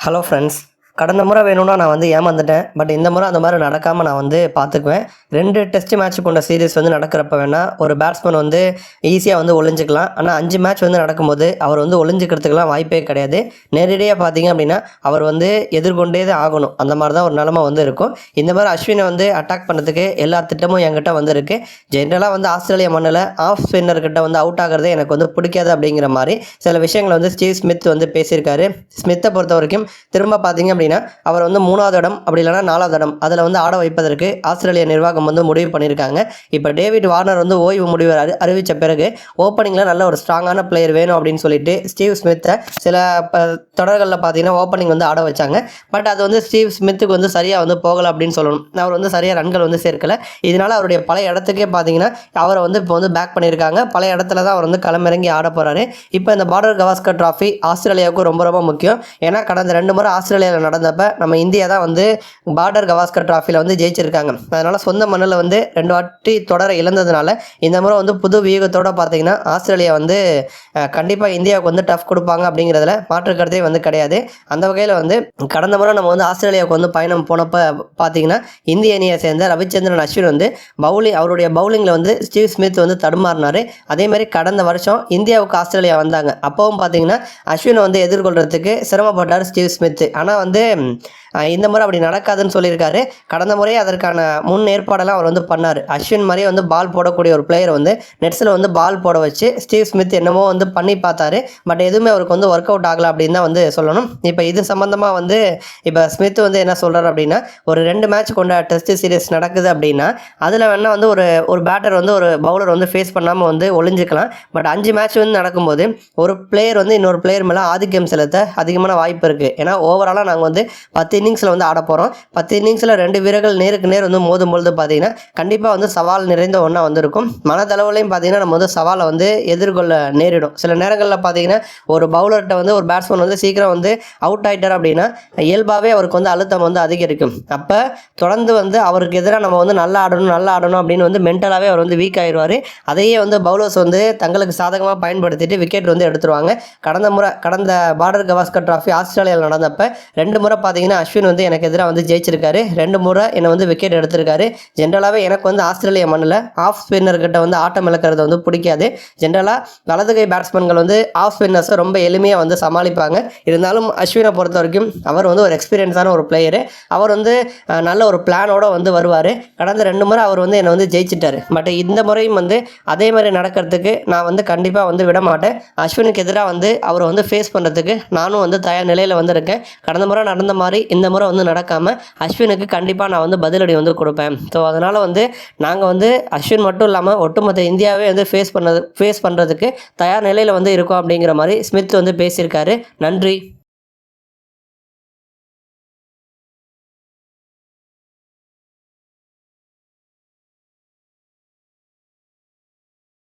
Hello friends கடந்த முறை வேணும்னா நான் வந்து ஏமாந்துட்டேன். பட் இந்த முறை அந்த மாதிரி நடக்காமல் நான் வந்து பார்த்துக்குவேன் ரெண்டு டெஸ்ட் மேட்ச் கொண்ட சீரீஸ் வந்து நடக்கிறப்ப வேணால் ஒரு பேட்ஸ்மேன் வந்து ஈஸியாக வந்து ஒளிஞ்சிக்கலாம். ஆனால் அஞ்சு மேட்ச் வந்து நடக்கும்போது அவர் வந்து ஒளிஞ்சிக்கிறதுக்கெலாம் வாய்ப்பே கிடையாது. நேரடியாக பார்த்தீங்க அப்படின்னா அவர் வந்து எதிர்கொண்டே தான் ஆகணும். அந்த மாதிரி தான் ஒரு நிலமை வந்து இருக்கும். இந்த மாதிரி அஸ்வினை வந்து அட்டாக் பண்ணுறதுக்கு எல்லா திட்டமும் என்கிட்ட வந்து இருக்குது ஜென்ரலாக வந்து ஆஸ்திரேலியா மண்ணில் ஆஃப் ஸ்பின்னர்கிட்ட வந்து அவுட் ஆகிறதே எனக்கு வந்து பிடிக்காது அப்படிங்கிற மாதிரி சில விஷயங்களை வந்து ஸ்டீவ் ஸ்மித் வந்து பேசியிருக்காரு. ஸ்மித்தை பொறுத்த வரைக்கும் திரும்ப பார்த்தீங்க அப்படின்னா அவர் வந்து மூணாவது இடம் அப்படி இல்லைனா நாலாவது இடம். அதில் வந்து ஆட வைப்பதற்கு ஆஸ்திரேலிய நிர்வாகம் வந்து முடிவு பண்ணியிருக்காங்க. இப்போ டேவிட் வார்னர் வந்து ஓய்வு முடிவு அறி அறிவித்த பிறகு ஓப்பனிங்கில் நல்ல ஒரு ஸ்ட்ராங்கான பிளேயர் வேணும் அப்படின்னு சொல்லிட்டு ஸ்டீவ் ஸ்மித்தை சில தொடர்களில் பார்த்தீங்கன்னா ஓப்பனிங் வந்து ஆட வச்சாங்க. பட் அது வந்து ஸ்டீவ் ஸ்மித்துக்கு வந்து சரியாக வந்து போகலை அப்படின்னு சொல்லணும். அவர் வந்து சரியாக ரன்கள் வந்து சேர்க்கல. இதனால அவருடைய பழைய இடத்துக்கே பார்த்தீங்கன்னா அவரை வந்து இப்போ வந்து பேக் பண்ணியிருக்காங்க. பழைய இடத்துல தான் அவர் வந்து களமிறங்கி ஆட போகிறாரு இப்போ இந்த பார்டர் கவாஸ்கர் ட்ராஃபி ஆஸ்திரேலியாவுக்கு ரொம்ப ரொம்ப முக்கியம். ஏன்னா கடந்த ரெண்டு முறை ஆஸ்திரேலியாவில் நடந்தப்ப நம்ம இந்தியா தான் வந்து பார்டர் கவாஸ்கர் ட்ராஃபியில் வந்து ஜெயிச்சிருக்காங்க. அதனால் சொந்த மண்ணில் வந்து ரெண்டு வாட்டி தொடர இழந்ததுனால இந்த முறை வந்து புது வியூகத்தோட பார்த்தீங்கன்னா ஆஸ்திரேலியா வந்து கண்டிப்பாக இந்தியாவுக்கு வந்து டஃப் கொடுப்பாங்க அப்படிங்கிறதுல மாற்று வந்து கிடையாது. அந்த வகையில் வந்து கடந்த முறை நம்ம வந்து ஆஸ்திரேலியாவுக்கு வந்து பயணம் போனப்போ பார்த்தீங்கன்னா இந்திய அணியை சேர்ந்த ரவிச்சந்திரன் அஸ்வின் வந்து பவுலிங் அவருடைய பவுலிங்கில் வந்து ஸ்டீவ் ஸ்மித் வந்து தடுமாறினார். அதே மாதிரி கடந்த வருஷம் இந்தியாவுக்கு ஆஸ்திரேலியா வந்தாங்க. அப்போவும் பார்த்தீங்கன்னா அஸ்வினை வந்து எதிர்கொள்கிறதுக்கு சிரமப்பட்டார் ஸ்டீவ் ஸ்மித். ஆனால் வந்து Mm-hmm. இந்த முறை அப்படி நடக்காதுன்னு சொல்லியிருக்காரு. கடந்த முறையே அதற்கான முன் ஏற்பாடெல்லாம் அவர் வந்து பண்ணார். அஸ்வின் மாதிரியே வந்து பால் போடக்கூடிய ஒரு பிளேயர் வந்து நெட்ஸில் வந்து பால் போட வச்சு ஸ்டீவ் ஸ்மித் என்னமோ வந்து பண்ணி பார்த்தாரு. பட் எதுவுமே அவருக்கு வந்து ஒர்க் அவுட் ஆகலை அப்படின்னு தான் வந்து சொல்லணும். இப்போ இது சம்மந்தமாக வந்து இப்போ ஸ்மித் வந்து என்ன சொல்கிறார் அப்படின்னா ஒரு ரெண்டு மேட்ச் கொண்ட டெஸ்ட் சீரியஸ் நடக்குது அப்படின்னா அதில் வேணால் வந்து ஒரு ஒரு பேட்டர் வந்து ஒரு பவுலர் வந்து ஃபேஸ் பண்ணாமல் வந்து ஒளிஞ்சிக்கலாம். பட் அஞ்சு மேட்ச் வந்து நடக்கும்போது ஒரு பிளேயர் வந்து இன்னொரு பிளேயர் மேலே ஆதிக்கம் செலுத்த அதிகமான வாய்ப்பு இருக்குது ஏன்னா ஓவராலாக நாங்கள் வந்து பத்து இன்னிங்ஸில் வந்து ஆட போகிறோம் பத்து இன்னிங்ஸில் ரெண்டு வீரர்கள் நேருக்கு நேர் வந்து மோதும் பொழுது பார்த்தீங்கன்னா கண்டிப்பாக வந்து சவால் நிறைந்த ஒன்றா வந்திருக்கும். மனதளவுலையும் பார்த்தீங்கன்னா நம்ம வந்து சவாலை வந்து எதிர்கொள்ள நேரிடும். சில நேரங்களில் பார்த்தீங்கன்னா ஒரு பவுலர்கிட்ட வந்து ஒரு பேட்ஸ்மேன் வந்து சீக்கிரம் வந்து அவுட் ஆகிட்டார் அப்படின்னா இயல்பாகவே அவருக்கு வந்து அழுத்தம் வந்து அதிகரிக்கும். அப்போ தொடர்ந்து வந்து அவருக்கு எதிராக நம்ம வந்து நல்லா ஆடணும் நல்லா ஆடணும் அப்படின்னு வந்து மென்டலாகவே அவர் வந்து வீக் ஆயிடுவார் அதையே வந்து பவுலர்ஸ் வந்து தங்களுக்கு சாதகமாக பயன்படுத்திட்டு விக்கெட் வந்து எடுத்துருவாங்க. கடந்த முறை கடந்த பார்டர் கவாஸ்கர் ட்ராஃபி ஆஸ்திரேலியாவில் நடந்தப்ப ரெண்டு முறை பார்த்தீங்கன்னா அஸ்வின் வந்து எனக்கு எதிராக வந்து ஜெயிச்சிருக்காரு. ரெண்டு முறை என்னை வந்து விக்கெட் எடுத்திருக்காரு. ஜென்ரலாகவே எனக்கு வந்து ஆஸ்திரேலியா மண்ணில் ஆஃப் ஸ்பின்னர்கிட்ட வந்து ஆட்டம் இழக்கிறது வந்து பிடிக்காது. ஜென்ரலாக வலது கை பேட்ஸ்மேன்கள் வந்து ஆஃப் ஸ்பின்னர்ஸை ரொம்ப எளிமையாக வந்து சமாளிப்பாங்க. இருந்தாலும் அஸ்வினை பொறுத்த வரைக்கும் அவர் வந்து ஒரு எக்ஸ்பீரியன்ஸான ஒரு பிளேயரு அவர் வந்து நல்ல ஒரு பிளானோட வந்து வருவார். கடந்த ரெண்டு முறை அவர் வந்து என்னை வந்து ஜெயிச்சிட்டாரு. பட் இந்த முறையும் வந்து அதே மாதிரி நடக்கிறதுக்கு நான் வந்து கண்டிப்பாக வந்து விட மாட்டேன். அஸ்வினுக்கு எதிராக வந்து அவரை வந்து ஃபேஸ் பண்ணுறதுக்கு நானும் வந்து தயார் நிலையில் வந்திருக்கேன் கடந்த முறை நடந்த மாதிரி இந்த முறை வந்து நடக்காமல் அஸ்வினுக்கு கண்டிப்பாக நான் வந்து பதிலடி வந்து கொடுப்பேன். ஸோ அதனால் வந்து நாங்கள் வந்து அஸ்வின் மட்டும் இல்லாமல் ஒட்டுமொத்த இந்தியாவே வந்து ஃபேஸ் பண்ணது ஃபேஸ் பண்ணுறதுக்கு தயார் நிலையில் வந்து இருக்கோம் அப்படிங்கிற மாதிரி ஸ்மித் வந்து பேசியிருக்காரு. நன்றி.